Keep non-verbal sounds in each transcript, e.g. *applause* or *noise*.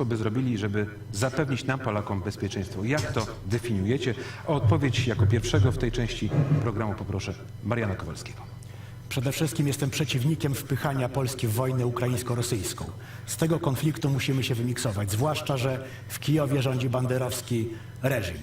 Co by zrobili, żeby zapewnić nam, Polakom, bezpieczeństwo? Jak to definiujecie? O odpowiedź jako pierwszego w tej części programu poproszę Mariana Kowalskiego. Przede wszystkim jestem przeciwnikiem wpychania Polski w wojnę ukraińsko-rosyjską. Z tego konfliktu musimy się wymiksować, zwłaszcza, że w Kijowie rządzi banderowski reżim.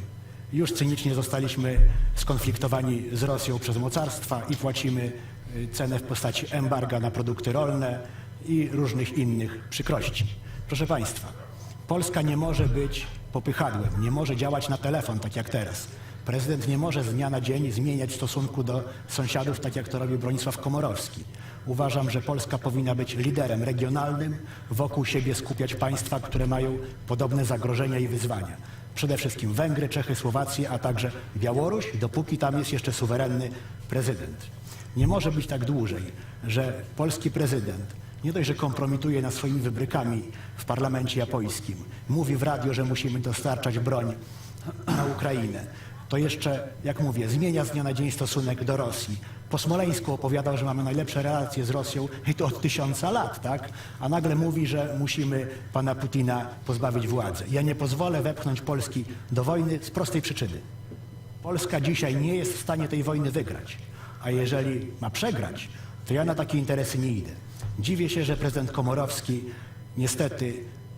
Już cynicznie zostaliśmy skonfliktowani z Rosją przez mocarstwa i płacimy y, cenę w postaci embarga na produkty rolne i różnych innych przykrości. Proszę Państwa, Polska nie może być popychadłem, nie może działać na telefon tak jak teraz. Prezydent nie może z dnia na dzień zmieniać stosunku do sąsiadów, tak jak to robi Bronisław Komorowski. Uważam, że Polska powinna być liderem regionalnym, wokół siebie skupiać państwa, które mają podobne zagrożenia i wyzwania. Przede wszystkim Węgry, Czechy, Słowację, a także Białoruś, dopóki tam jest jeszcze suwerenny prezydent. Nie może być tak dłużej, że polski prezydent nie dość, że kompromituje nas swoimi wybrykami w parlamencie japońskim, mówi w radio, że musimy dostarczać broń na Ukrainę, to jeszcze, jak mówię, zmienia z dnia na dzień stosunek do Rosji. Po Smoleńsku opowiadał, że mamy najlepsze relacje z Rosją i to od tysiąca lat, tak? A nagle mówi, że musimy pana Putina pozbawić władzy. Ja nie pozwolę wepchnąć Polski do wojny z prostej przyczyny. Polska dzisiaj nie jest w stanie tej wojny wygrać. A jeżeli ma przegrać, to ja na takie interesy nie idę. Dziwię się, że prezydent Komorowski niestety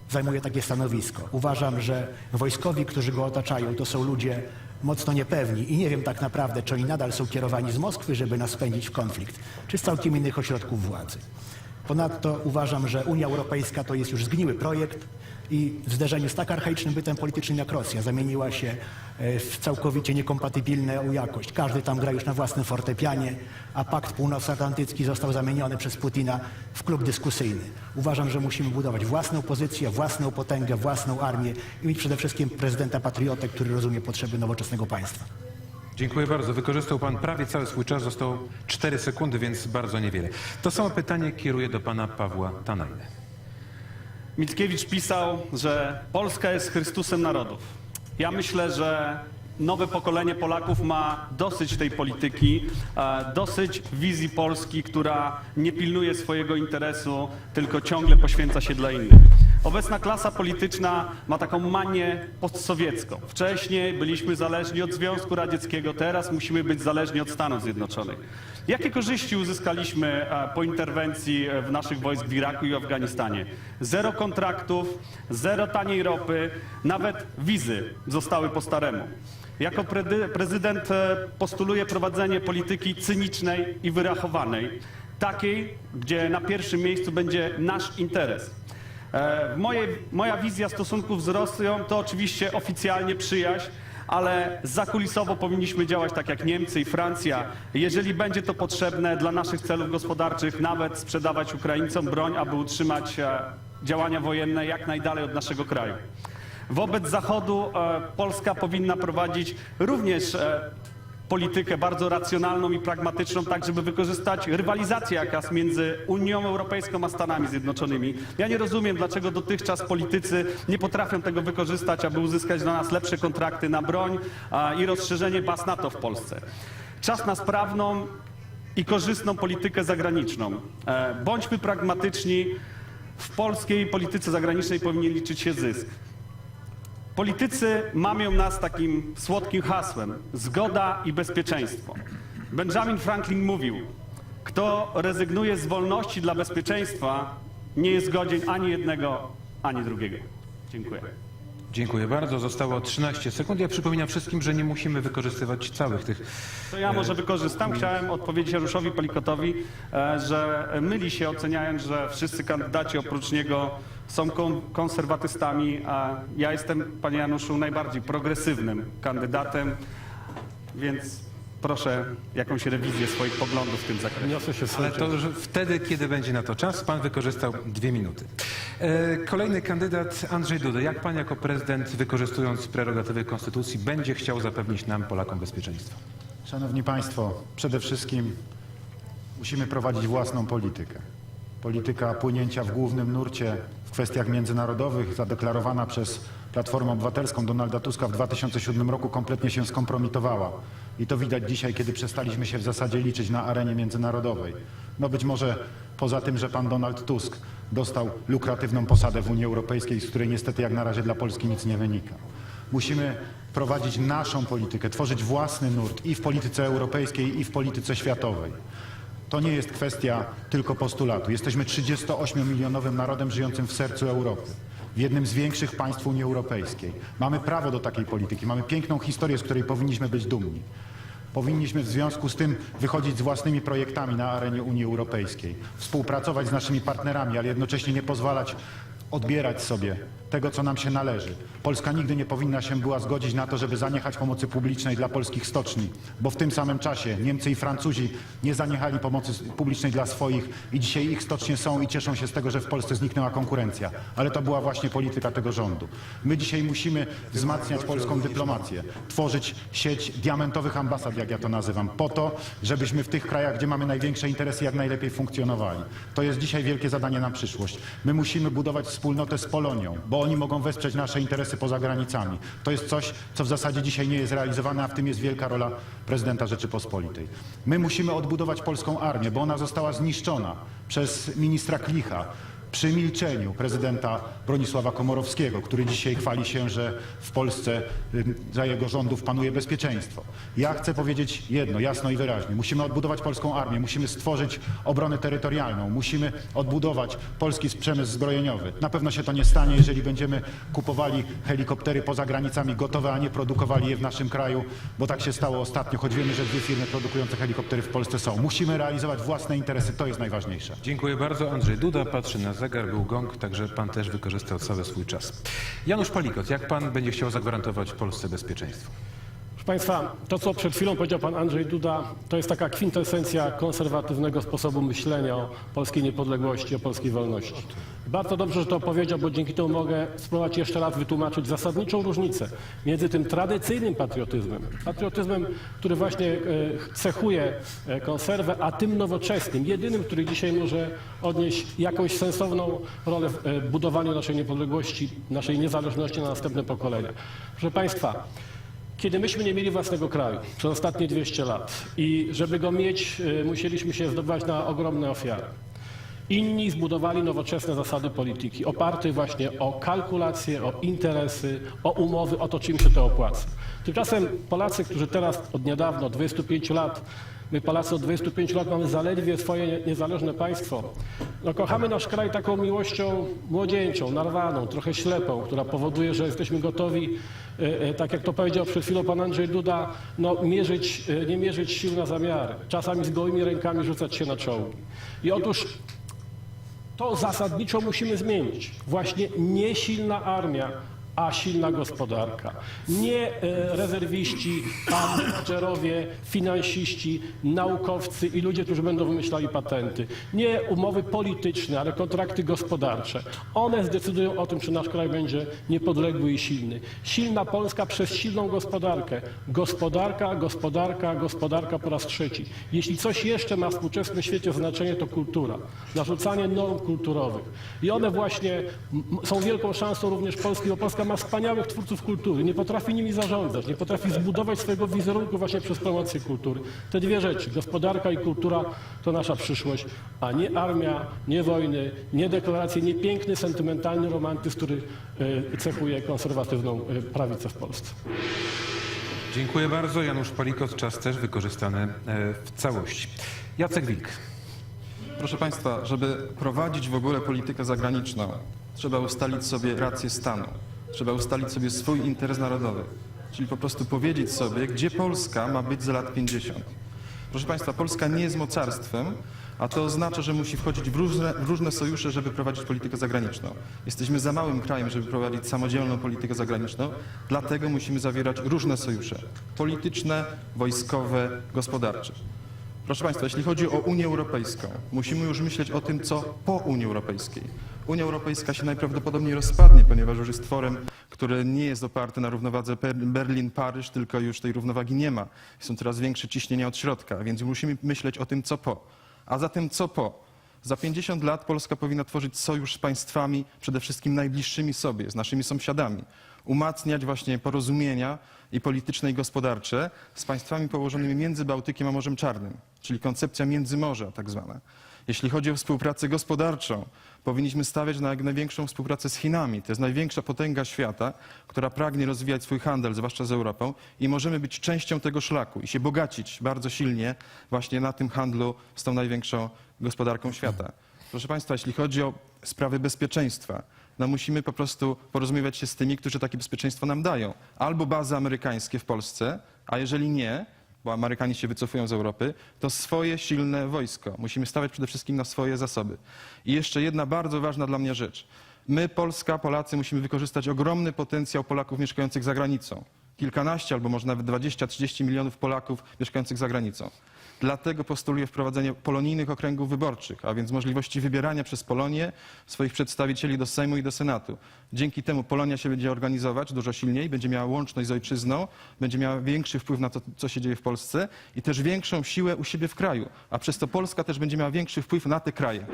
zajmuje takie stanowisko. Uważam, że wojskowi, którzy go otaczają, to są ludzie mocno niepewni i nie wiem tak naprawdę, czy oni nadal są kierowani z Moskwy, żeby nas spędzić w konflikt, czy z całkiem innych ośrodków władzy. Ponadto uważam, że Unia Europejska to jest już zgniły projekt i w zderzeniu z tak archaicznym bytem politycznym jak Rosja zamieniła się e, w całkowicie niekompatybilną jakość. Każdy tam gra już na własnym fortepianie, a Pakt Północnoatlantycki został zamieniony przez Putina w klub dyskusyjny. Uważam, że musimy budować własną pozycję, własną potęgę, własną armię i mieć przede wszystkim prezydenta patriotę, który rozumie potrzeby nowoczesnego państwa. Dziękuję bardzo. Wykorzystał Pan prawie cały swój czas, zostało 4 sekundy, więc bardzo niewiele. To samo pytanie kieruję do Pana Pawła Tanajny. Mickiewicz pisał, że Polska jest Chrystusem narodów. Ja myślę, że nowe pokolenie Polaków ma dosyć tej polityki, e, dosyć wizji Polski, która nie pilnuje swojego interesu, tylko ciągle poświęca się dla innych. Obecna klasa polityczna ma taką manię postsowiecką. Wcześniej byliśmy zależni od Związku Radzieckiego, teraz musimy być zależni od Stanów Zjednoczonych. Jakie korzyści uzyskaliśmy e, po interwencji e, w naszych wojsk w Iraku i Afganistanie? Zero kontraktów, zero taniej ropy, nawet wizy zostały po staremu. Jako prezydent e, postuluje prowadzenie polityki cynicznej i wyrachowanej, takiej, gdzie na pierwszym miejscu będzie nasz interes. E, w mojej, moja wizja stosunków z Rosją to oczywiście oficjalnie przyjaźń, ale zakulisowo powinniśmy działać tak jak Niemcy i Francja. Jeżeli będzie to potrzebne dla naszych celów gospodarczych, nawet sprzedawać Ukraińcom broń, aby utrzymać e, działania wojenne jak najdalej od naszego kraju. Wobec Zachodu e, Polska powinna prowadzić również politykę bardzo racjonalną i pragmatyczną, tak żeby wykorzystać rywalizację, jaka jest między Unią Europejską a Stanami Zjednoczonymi. Ja nie rozumiem, dlaczego dotychczas politycy nie potrafią tego wykorzystać, aby uzyskać dla nas lepsze kontrakty na broń a, i rozszerzenie baz NATO w Polsce. Czas na sprawną i korzystną politykę zagraniczną. E, Bądźmy pragmatyczni. W polskiej polityce zagranicznej powinien liczyć się zysk. Politycy mamią nas takim słodkim hasłem zgoda i bezpieczeństwo. Benjamin Franklin mówił: Kto rezygnuje z wolności dla bezpieczeństwa, nie jest godzien ani jednego, ani drugiego. Dziękuję. Dziękuję bardzo. Zostało 13 sekund. Ja przypominam wszystkim, że nie musimy wykorzystywać całych tych. To ja może wykorzystam. Chciałem odpowiedzieć Januszowi Polikotowi, e, że myli się oceniając, że wszyscy kandydaci oprócz niego są kon- konserwatystami, a ja jestem, panie Januszu, najbardziej progresywnym kandydatem, więc proszę jakąś rewizję swoich poglądów w tym zakresie. Niosę się Ale to już wtedy, kiedy będzie na to czas, pan wykorzystał dwie minuty. E, Kolejny kandydat Andrzej Duda. Jak pan jako prezydent, wykorzystując prerogatywy konstytucji, będzie chciał zapewnić nam, Polakom, bezpieczeństwo? Szanowni Państwo, przede wszystkim musimy prowadzić własną politykę. Polityka płynięcia w głównym nurcie w kwestiach międzynarodowych, zadeklarowana przez Platformę Obywatelską Donalda Tuska w 2007 roku kompletnie się skompromitowała. I to widać dzisiaj, kiedy przestaliśmy się w zasadzie liczyć na arenie międzynarodowej. No być może poza tym, że pan Donald Tusk dostał lukratywną posadę w Unii Europejskiej, z której niestety jak na razie dla Polski nic nie wynika. Musimy prowadzić naszą politykę, tworzyć własny nurt i w polityce europejskiej, i w polityce światowej. To nie jest kwestia tylko postulatu. Jesteśmy 38-milionowym narodem żyjącym w sercu Europy, w jednym z większych państw Unii Europejskiej. Mamy prawo do takiej polityki, mamy piękną historię, z której powinniśmy być dumni. Powinniśmy w związku z tym wychodzić z własnymi projektami na arenie Unii Europejskiej, współpracować z naszymi partnerami, ale jednocześnie nie pozwalać odbierać sobie tego, co nam się należy. Polska nigdy nie powinna się była zgodzić na to, żeby zaniechać pomocy publicznej dla polskich stoczni, bo w tym samym czasie Niemcy i Francuzi nie zaniechali pomocy publicznej dla swoich i dzisiaj ich stocznie są i cieszą się z tego, że w Polsce zniknęła konkurencja. Ale to była właśnie polityka tego rządu. My dzisiaj musimy wzmacniać polską dyplomację, tworzyć sieć diamentowych ambasad, jak ja to nazywam, po to, żebyśmy w tych krajach, gdzie mamy największe interesy, jak najlepiej funkcjonowali. To jest dzisiaj wielkie zadanie na przyszłość. My musimy budować wspólnotę z Polonią, bo oni mogą wesprzeć nasze interesy poza granicami. To jest coś, co w zasadzie dzisiaj nie jest realizowane, a w tym jest wielka rola prezydenta Rzeczypospolitej. My musimy odbudować polską armię, bo ona została zniszczona przez ministra Klicha przy milczeniu prezydenta Bronisława Komorowskiego, który dzisiaj chwali się, że w Polsce za jego rządów panuje bezpieczeństwo. Ja chcę powiedzieć jedno, jasno i wyraźnie. Musimy odbudować polską armię, musimy stworzyć obronę terytorialną, musimy odbudować polski przemysł zbrojeniowy. Na pewno się to nie stanie, jeżeli będziemy kupowali helikoptery poza granicami gotowe, a nie produkowali je w naszym kraju, bo tak się stało ostatnio, choć wiemy, że dwie firmy produkujące helikoptery w Polsce są. Musimy realizować własne interesy, to jest najważniejsze. Dziękuję bardzo. Andrzej Duda patrzy na zegar, był gong, także pan też wykorzystał cały swój czas. Janusz Palikot, jak pan będzie chciał zagwarantować Polsce bezpieczeństwo? Państwa, to co przed chwilą powiedział Pan Andrzej Duda, to jest taka kwintesencja konserwatywnego sposobu myślenia o polskiej niepodległości, o polskiej wolności. Bardzo dobrze, że to powiedział, bo dzięki temu mogę spróbować jeszcze raz wytłumaczyć zasadniczą różnicę między tym tradycyjnym patriotyzmem, patriotyzmem, który właśnie e, cechuje e, konserwę, a tym nowoczesnym, jedynym, który dzisiaj może odnieść jakąś sensowną rolę w e, budowaniu naszej niepodległości, naszej niezależności na następne pokolenia. Proszę Państwa, kiedy myśmy nie mieli własnego kraju przez ostatnie 200 lat i żeby go mieć, y, musieliśmy się zdobywać na ogromne ofiary. Inni zbudowali nowoczesne zasady polityki, oparte właśnie o kalkulacje, o interesy, o umowy, o to, czym się to opłaca. Tymczasem Polacy, którzy teraz od niedawna, od 25 lat, my Polacy od 25 lat mamy zaledwie swoje nie- niezależne państwo, no kochamy nasz kraj taką miłością młodzieńczą, narwaną, trochę ślepą, która powoduje, że jesteśmy gotowi, e, e, tak jak to powiedział przed chwilą pan Andrzej Duda, no mierzyć, e, nie mierzyć sił na zamiary, czasami z gołymi rękami rzucać się na czołgi. I otóż to zasadniczo musimy zmienić. Właśnie nie silna armia, a silna gospodarka. Nie e, rezerwiści, menedżerowie, finansiści, naukowcy i ludzie, którzy będą wymyślali patenty. Nie umowy polityczne, ale kontrakty gospodarcze. One zdecydują o tym, czy nasz kraj będzie niepodległy i silny. Silna Polska przez silną gospodarkę. Gospodarka, gospodarka, gospodarka po raz trzeci. Jeśli coś jeszcze ma w współczesnym świecie znaczenie, to kultura. Narzucanie norm kulturowych. I one właśnie są wielką szansą również Polski, bo Polska ma wspaniałych twórców kultury. Nie potrafi nimi zarządzać, nie potrafi zbudować swojego wizerunku właśnie przez promocję kultury. Te dwie rzeczy, gospodarka i kultura, to nasza przyszłość, a nie armia, nie wojny, nie deklaracje, nie piękny, sentymentalny romantyzm, który e, cechuje konserwatywną e, prawicę w Polsce. Dziękuję bardzo. Janusz Palikot, czas też wykorzystany e, w całości. Jacek Wilk. Proszę Państwa, żeby prowadzić w ogóle politykę zagraniczną, trzeba ustalić sobie rację stanu, trzeba ustalić sobie swój interes narodowy, czyli po prostu powiedzieć sobie, gdzie Polska ma być za lat 50. Proszę Państwa, Polska nie jest mocarstwem, a to oznacza, że musi wchodzić w różne, w różne sojusze, żeby prowadzić politykę zagraniczną. Jesteśmy za małym krajem, żeby prowadzić samodzielną politykę zagraniczną, dlatego musimy zawierać różne sojusze polityczne, wojskowe, gospodarcze. Proszę Państwa, jeśli chodzi o Unię Europejską, musimy już myśleć o tym, co po Unii Europejskiej. Unia Europejska się najprawdopodobniej rozpadnie, ponieważ już jest tworem, które nie jest oparte na równowadze Berlin-Paryż, tylko już tej równowagi nie ma. Są coraz większe ciśnienia od środka, więc musimy myśleć o tym, co po. A zatem co po? Za 50 lat Polska powinna tworzyć sojusz z państwami przede wszystkim najbliższymi sobie, z naszymi sąsiadami. Umacniać właśnie porozumienia i polityczne i gospodarcze z państwami położonymi między Bałtykiem a Morzem Czarnym, czyli koncepcja międzymorza tak zwana. Jeśli chodzi o współpracę gospodarczą, powinniśmy stawiać na jak największą współpracę z Chinami. To jest największa potęga świata, która pragnie rozwijać swój handel, zwłaszcza z Europą i możemy być częścią tego szlaku i się bogacić bardzo silnie właśnie na tym handlu z tą największą gospodarką świata. Proszę Państwa, jeśli chodzi o sprawy bezpieczeństwa, no musimy po prostu porozumiewać się z tymi, którzy takie bezpieczeństwo nam dają. Albo bazy amerykańskie w Polsce, a jeżeli nie, bo Amerykanie się wycofują z Europy, to swoje silne wojsko. Musimy stawiać przede wszystkim na swoje zasoby. I jeszcze jedna bardzo ważna dla mnie rzecz. My, Polska, Polacy, musimy wykorzystać ogromny potencjał Polaków mieszkających za granicą. Kilkanaście albo może nawet 20-30 milionów Polaków mieszkających za granicą. Dlatego postuluję wprowadzenie polonijnych okręgów wyborczych, a więc możliwości wybierania przez Polonię swoich przedstawicieli do Sejmu i do Senatu. Dzięki temu Polonia się będzie organizować dużo silniej, będzie miała łączność z ojczyzną, będzie miała większy wpływ na to, co się dzieje w Polsce i też większą siłę u siebie w kraju, a przez to Polska też będzie miała większy wpływ na te kraje.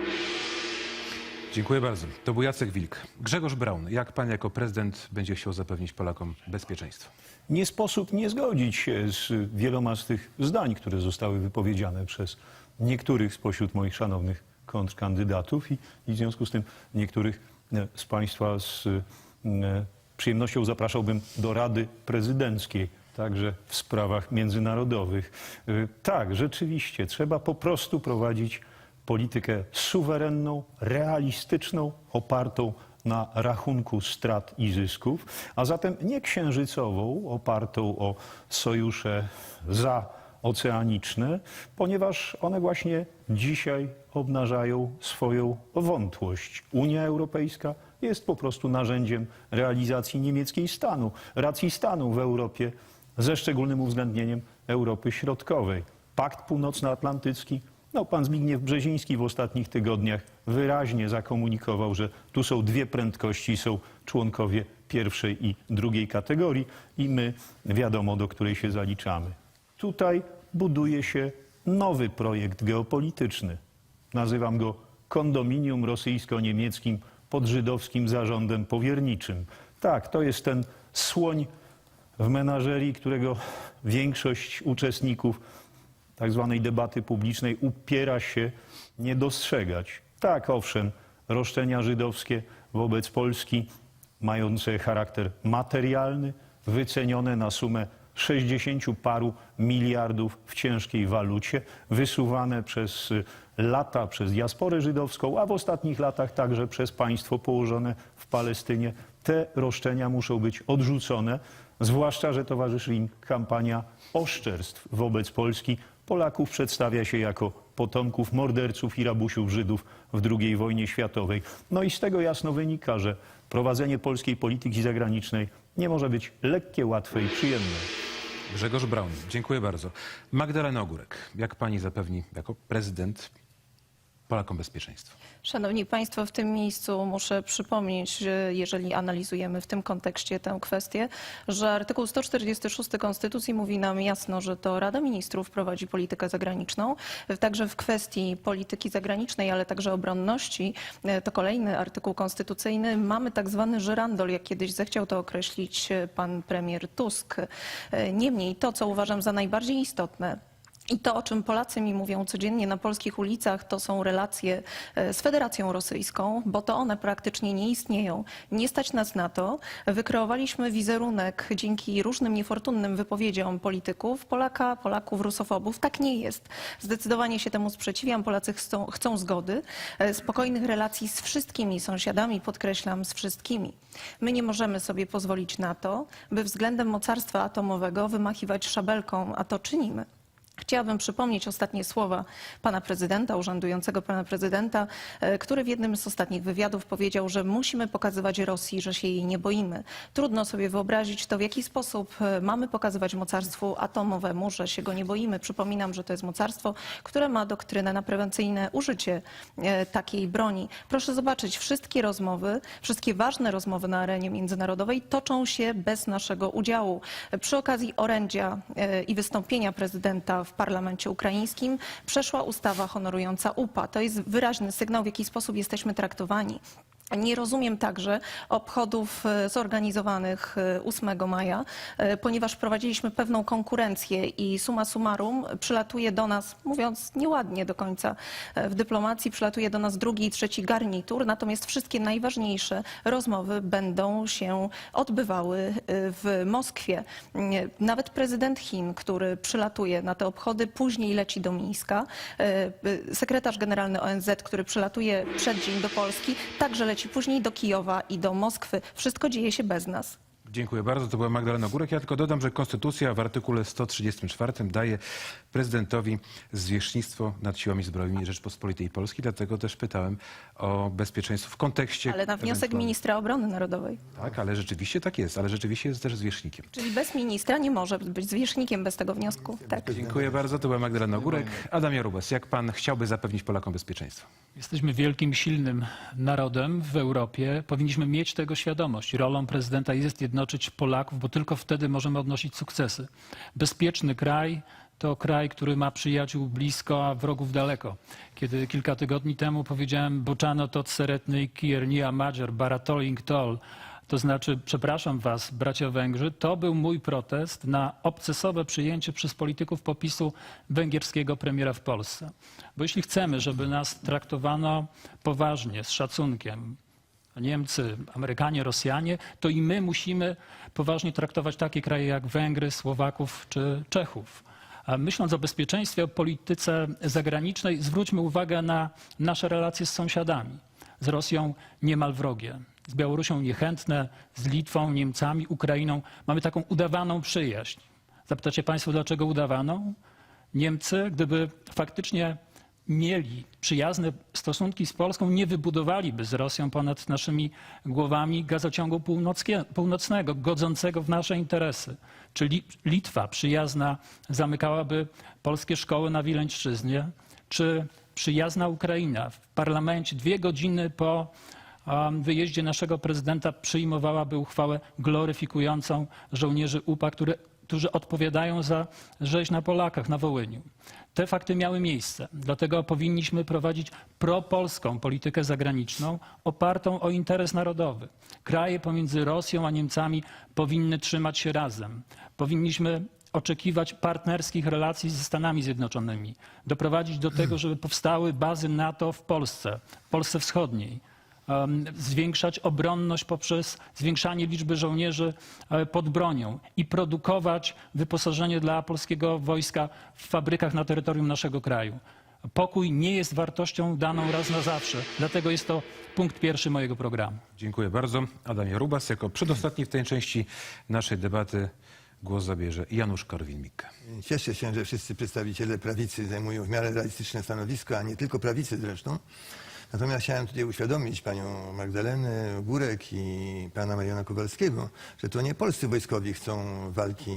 Dziękuję bardzo. To był Jacek Wilk. Grzegorz Braun, jak pan jako prezydent będzie chciał zapewnić Polakom bezpieczeństwo? Nie sposób nie zgodzić się z wieloma z tych zdań, które zostały wypowiedziane przez niektórych spośród moich szanownych kontrkandydatów i, i w związku z tym niektórych e, z Państwa z e, przyjemnością zapraszałbym do Rady Prezydenckiej, także w sprawach międzynarodowych. E, Tak, rzeczywiście, trzeba po prostu prowadzić politykę suwerenną, realistyczną, opartą na rachunku strat i zysków, a zatem nie księżycową, opartą o sojusze zaoceaniczne, ponieważ one właśnie dzisiaj obnażają swoją wątłość. Unia Europejska jest po prostu narzędziem realizacji niemieckiej stanu, racji stanu w Europie, ze szczególnym uwzględnieniem Europy Środkowej. Pakt Północnoatlantycki no, pan Zbigniew Brzeziński w ostatnich tygodniach wyraźnie zakomunikował, że tu są dwie prędkości, są członkowie pierwszej i drugiej kategorii i my wiadomo, do której się zaliczamy. Tutaj buduje się nowy projekt geopolityczny. Nazywam go kondominium rosyjsko-niemieckim pod żydowskim zarządem powierniczym. Tak, to jest ten słoń w menażerii, którego większość uczestników tak zwanej debaty publicznej upiera się nie dostrzegać. Tak, owszem, roszczenia żydowskie wobec Polski, mające charakter materialny, wycenione na sumę 60 paru miliardów w ciężkiej walucie, wysuwane przez lata przez diasporę żydowską, a w ostatnich latach także przez państwo położone w Palestynie. Te roszczenia muszą być odrzucone, zwłaszcza, że towarzyszy im kampania oszczerstw wobec Polski. Polaków przedstawia się jako potomków morderców i rabusiów Żydów w II wojnie światowej. No i z tego jasno wynika, że prowadzenie polskiej polityki zagranicznej nie może być lekkie, łatwe i przyjemne. Grzegorz Braun, dziękuję bardzo. Magdalena Ogórek, jak pani zapewni jako prezydent Polakom bezpieczeństwo? Szanowni Państwo, w tym miejscu muszę przypomnieć, że jeżeli analizujemy w tym kontekście tę kwestię, że artykuł 146 Konstytucji mówi nam jasno, że to Rada Ministrów prowadzi politykę zagraniczną. Także w kwestii polityki zagranicznej, ale także obronności, e, to kolejny artykuł konstytucyjny, mamy tak zwany żyrandol, jak kiedyś zechciał to określić e, pan premier Tusk. E, Niemniej to, co uważam za najbardziej istotne, i to, o czym Polacy mi mówią codziennie na polskich ulicach, to są relacje e, z Federacją Rosyjską, bo to one praktycznie nie istnieją. Nie stać nas na to. Wykreowaliśmy wizerunek dzięki różnym niefortunnym wypowiedziom polityków, Polaka, Polaków, rusofobów. Tak nie jest. Zdecydowanie się temu sprzeciwiam. Polacy chcą, chcą zgody, e, spokojnych relacji z wszystkimi sąsiadami, podkreślam, z wszystkimi. My nie możemy sobie pozwolić na to, by względem mocarstwa atomowego wymachiwać szabelką, a to czynimy. Chciałabym przypomnieć ostatnie słowa pana prezydenta, urzędującego pana prezydenta, e, który w jednym z ostatnich wywiadów powiedział, że musimy pokazywać Rosji, że się jej nie boimy. Trudno sobie wyobrazić to, w jaki sposób e, mamy pokazywać mocarstwu atomowemu, że się go nie boimy. Przypominam, że to jest mocarstwo, które ma doktrynę na prewencyjne użycie e, takiej broni. Proszę zobaczyć, wszystkie rozmowy, wszystkie ważne rozmowy na arenie międzynarodowej toczą się bez naszego udziału. Przy okazji orędzia i wystąpienia prezydenta w parlamencie ukraińskim, przeszła ustawa honorująca UPA. To jest wyraźny sygnał, w jaki sposób jesteśmy traktowani. Nie rozumiem także obchodów e, zorganizowanych e, 8 maja, e, ponieważ wprowadziliśmy pewną konkurencję i summa summarum przylatuje do nas, mówiąc nieładnie do końca e, w dyplomacji, przylatuje do nas drugi i trzeci garnitur, natomiast wszystkie najważniejsze rozmowy będą się odbywały e, w Moskwie. Nawet prezydent Chin, który przylatuje na te obchody, później leci do Mińska. E, e, Sekretarz generalny ONZ, który przylatuje przed dzień do Polski, także leci później do Kijowa i do Moskwy. Wszystko dzieje się bez nas. Dziękuję bardzo. To była Magdalena Górek. Ja tylko dodam, że Konstytucja w artykule 134 daje prezydentowi zwierzchnictwo nad siłami zbrojnymi Rzeczpospolitej Polskiej. Dlatego też pytałem o bezpieczeństwo w kontekście... Ale na wniosek ministra obrony narodowej. Tak, ale rzeczywiście tak jest. Ale rzeczywiście jest też zwierzchnikiem. Czyli bez ministra nie może być zwierzchnikiem bez tego wniosku. Tak. Dziękuję bardzo. To była Magdalena Górek. Adam Jarubas, jak pan chciałby zapewnić Polakom bezpieczeństwo? Jesteśmy wielkim, silnym narodem w Europie. Powinniśmy mieć tego świadomość. Rolą prezydenta jest jednoczyć Polaków, bo tylko wtedy możemy odnosić sukcesy. Bezpieczny kraj to kraj, który ma przyjaciół blisko, a wrogów daleko. Kiedy kilka tygodni temu powiedziałem Boczano tot seretny kiernia magyar baratoling tol, to znaczy, przepraszam was, bracia Węgrzy, to był mój protest na obcesowe przyjęcie przez polityków popisu węgierskiego premiera w Polsce. Bo jeśli chcemy, żeby nas traktowano poważnie, z szacunkiem, Niemcy, Amerykanie, Rosjanie, to i my musimy poważnie traktować takie kraje jak Węgry, Słowaków czy Czechów. Myśląc o bezpieczeństwie, o polityce zagranicznej, zwróćmy uwagę na nasze relacje z sąsiadami. Z Rosją niemal wrogie, z Białorusią niechętne, z Litwą, Niemcami, Ukrainą. Mamy taką udawaną przyjaźń. Zapytacie Państwo, dlaczego udawaną? Niemcy, gdyby faktycznie mieli przyjazne stosunki z Polską, nie wybudowaliby z Rosją ponad naszymi głowami gazociągu północnego, godzącego w nasze interesy. Czyli Litwa przyjazna zamykałaby polskie szkoły na Wileńszczyźnie, czy przyjazna Ukraina w parlamencie dwie godziny po um, wyjeździe naszego prezydenta przyjmowałaby uchwałę gloryfikującą żołnierzy UPA, które, którzy odpowiadają za rzeź na Polakach na Wołyniu. Te fakty miały miejsce, dlatego powinniśmy prowadzić propolską politykę zagraniczną opartą o interes narodowy. Kraje pomiędzy Rosją a Niemcami powinny trzymać się razem. Powinniśmy oczekiwać partnerskich relacji ze Stanami Zjednoczonymi, doprowadzić do tego, żeby powstały bazy NATO w Polsce, w Polsce Wschodniej zwiększać obronność poprzez zwiększanie liczby żołnierzy e, pod bronią i produkować wyposażenie dla polskiego wojska w fabrykach na terytorium naszego kraju. Pokój nie jest wartością daną raz na zawsze, dlatego jest to punkt pierwszy mojego programu. Dziękuję bardzo. Adam Jarubas jako przedostatni w tej części naszej debaty głos zabierze Janusz Korwin-Mikke. Cieszę się, że wszyscy przedstawiciele prawicy zajmują w miarę realistyczne stanowisko, a nie tylko prawicy zresztą. Natomiast chciałem tutaj uświadomić panią Magdalenę Górek i pana Mariana Kowalskiego, że to nie polscy wojskowi chcą walki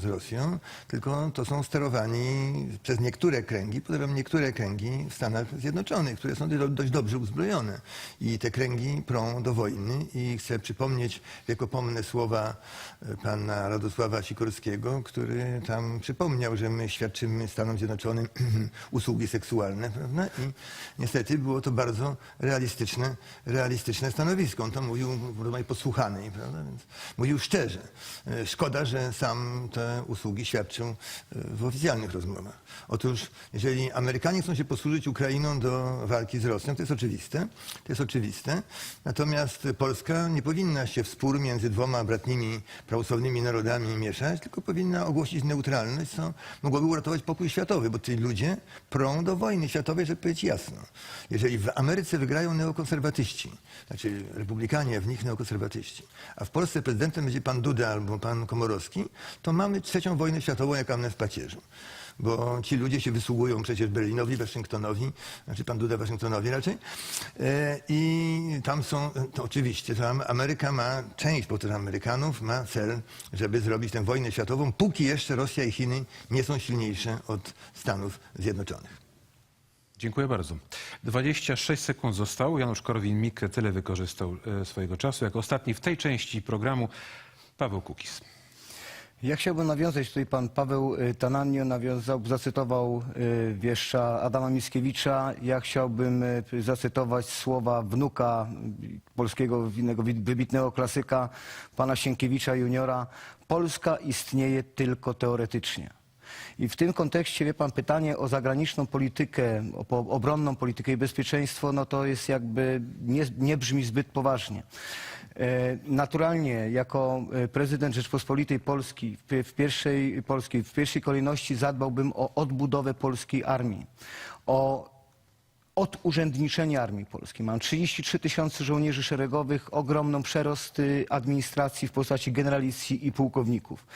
z Rosją, tylko to są sterowani przez niektóre kręgi, podejrzewam niektóre kręgi w Stanach Zjednoczonych, które są do- dość dobrze uzbrojone. I te kręgi prą do wojny i chcę przypomnieć wiekopomne słowa e, pana Radosława Sikorskiego, który tam przypomniał, że my świadczymy Stanom Zjednoczonym *clears throat* usługi seksualne, prawda? I niestety było to bardzo realistyczne, realistyczne stanowisko. On to mówił posłuchanej, prawda? Więc mówił szczerze. E, Szkoda, że sam te usługi świadczył e, w oficjalnych rozmowach. Otóż, jeżeli Amerykanie chcą się posłużyć Ukrainą do walki z Rosją, to jest oczywiste. To jest oczywiste. Natomiast Polska nie powinna się w spór między dwoma bratnimi prawosławnymi narodami mieszać, tylko powinna ogłosić neutralność, co mogłoby uratować pokój światowy, bo ci ludzie prą do wojny światowej, żeby powiedzieć jasno. Jeżeli w Ameryce wygrają neokonserwatyści, znaczy republikanie, w nich neokonserwatyści, a w Polsce prezydentem będzie pan Duda albo pan Komorowski, to mamy trzecią wojnę światową jak Amnes w pacierzu bo ci ludzie się wysługują przecież Berlinowi, Waszyngtonowi, znaczy pan Duda Waszyngtonowi raczej. E, I tam są, to oczywiście, to Am- Ameryka ma, część potem Amerykanów ma cel, żeby zrobić tę wojnę światową, póki jeszcze Rosja i Chiny nie są silniejsze od Stanów Zjednoczonych. Dziękuję bardzo. 26 sekund zostało. Janusz Korwin-Mikke tyle wykorzystał e, swojego czasu. Jako ostatni w tej części programu Paweł Kukis. Ja chciałbym nawiązać, tutaj pan Paweł y, Tananio nawiązał, zacytował y, wieszcza Adama Mickiewicza. Ja chciałbym zacytować słowa wnuka polskiego innego wybitnego klasyka, pana Sienkiewicza juniora. Polska istnieje tylko teoretycznie. I w tym kontekście, wie pan, pytanie o zagraniczną politykę, o obronną politykę i bezpieczeństwo, no to jest jakby, nie, nie brzmi zbyt poważnie. E, Naturalnie, jako e, prezydent Rzeczpospolitej Polski w, pi- w, pierwszej, Polskiej, w pierwszej kolejności zadbałbym o odbudowę polskiej armii, o odurzędniczenie Armii Polskiej. Mam 33 tysiące żołnierzy szeregowych, ogromną przerost administracji w postaci generalicji i pułkowników.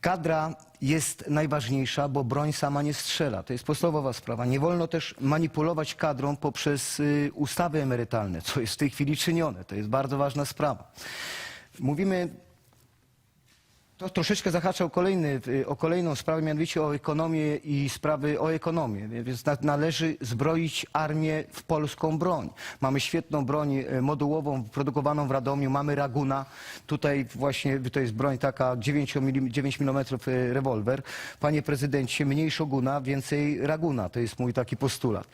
Kadra jest najważniejsza, bo broń sama nie strzela. To jest podstawowa sprawa. Nie wolno też manipulować kadrą poprzez y, ustawy emerytalne, co jest w tej chwili czynione. To jest bardzo ważna sprawa. Mówimy to troszeczkę zahacza o, kolejny, y, o kolejną sprawę, mianowicie o ekonomię i sprawy o ekonomię. Więc na, należy zbroić armię w polską broń. Mamy świetną broń y, modułową produkowaną w Radomiu, mamy Raguna. Tutaj właśnie to jest broń taka 9, mm, 9 mm rewolwer. Panie prezydencie, mniej Szoguna, więcej Raguna. To jest mój taki postulat.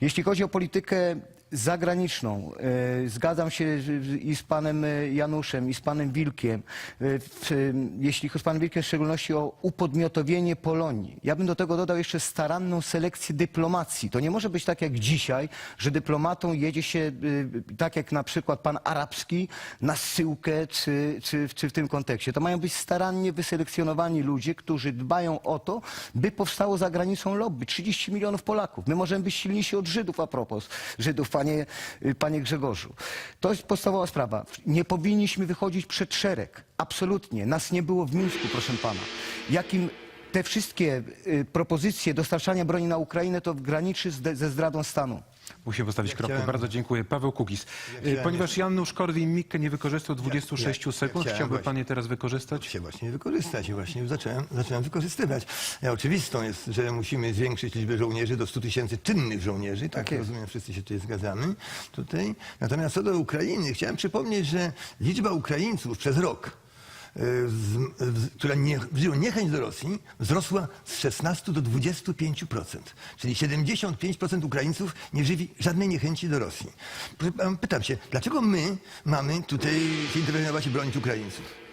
Jeśli chodzi o politykę zagraniczną. E, Zgadzam się i z panem e, Januszem, i z panem Wilkiem. E, Jeśli chodzi z panem Wilkiem w szczególności o upodmiotowienie Polonii. Ja bym do tego dodał jeszcze staranną selekcję dyplomacji. To nie może być tak jak dzisiaj, że dyplomatą jedzie się tak jak na przykład pan arabski na syłkę czy, czy, czy w tym kontekście. To mają być starannie wyselekcjonowani ludzie, którzy dbają o to, by powstało za granicą lobby. 30 milionów Polaków. My możemy być silniejsi od Żydów a propos Żydów, panie, y, panie Grzegorzu. To jest podstawowa sprawa. Nie powinniśmy wychodzić przed szereg. Absolutnie. Nas nie było w Mińsku, proszę pana. Jakim te wszystkie y, propozycje dostarczania broni na Ukrainę to graniczy z- ze zdradą stanu. Musimy postawić kropkę. chciałem- Bardzo dziękuję. Paweł Kukis. chciałem Ponieważ Janusz Korwin-Mikke nie wykorzystał 26 ja- ja sekund, chciałem chciałby właśnie- pan je teraz wykorzystać? się właśnie wykorzystać i właśnie zacząłem, zacząłem wykorzystywać. Ja, oczywistą jest, że musimy zwiększyć liczbę żołnierzy do 100 tysięcy czynnych żołnierzy, tak, jest. rozumiem, wszyscy się tutaj zgadzamy tutaj. Natomiast co do Ukrainy, chciałem przypomnieć, że liczba Ukraińców przez rok, z, która nie, wzięła niechęć do Rosji, wzrosła z 16 do 25%. Czyli 75% Ukraińców nie żywi żadnej niechęci do Rosji. Pytam się, dlaczego my mamy tutaj się interweniować i bronić Ukraińców?